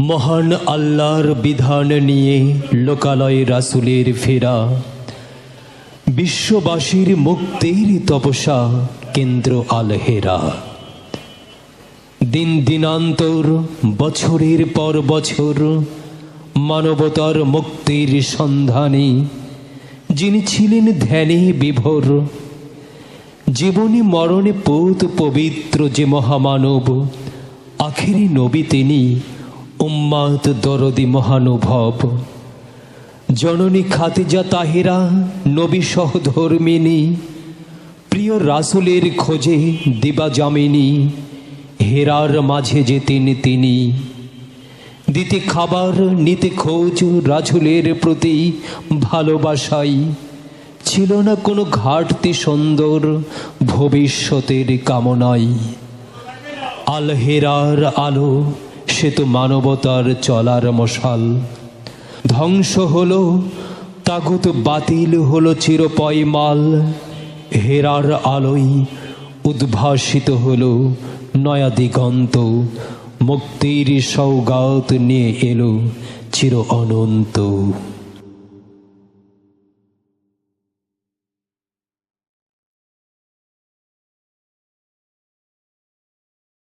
মহান আল্লাহর বিধান নিয়ে লোকালয় রাসুলের ফেরা। বিশ্ববাসীর মুক্তির তপসা কেন্দ্র আলহেরা দিন দিনান্তর, বছরের পর বছর মানবতার মুক্তির সন্ধানে যিনি ছিলেন ধ্যানে বিভোর, জীবনী মরণে পৌত পবিত্র যে মহামানব, আখেরি নবী তিনি উম্মাত দরদি মহানুভব। জননী খাতিজা তাহিরা, নবী সহধর্মিনী প্রিয় রাসুলের খোঁজে দিবা জামিনী হেরার মাঝে যেতেন তিনি দিতে খাবার, নিতে খোঁজ রাজুলের প্রতি ভালোবাসাই। ছিল না কোনো ঘাটতি সুন্দর ভবিষ্যতের কামনাই। আলহেরার আলো সে তো মানবতার চলার মশাল। ধ্বংস হল, তাগুত বাতিল হল চিরপয়মাল হেরার আলোয় উদ্ভাসিত হল, নয়া দিগন্ত। মুক্তির সৌগাত নিয়ে এলো চির অনন্ত।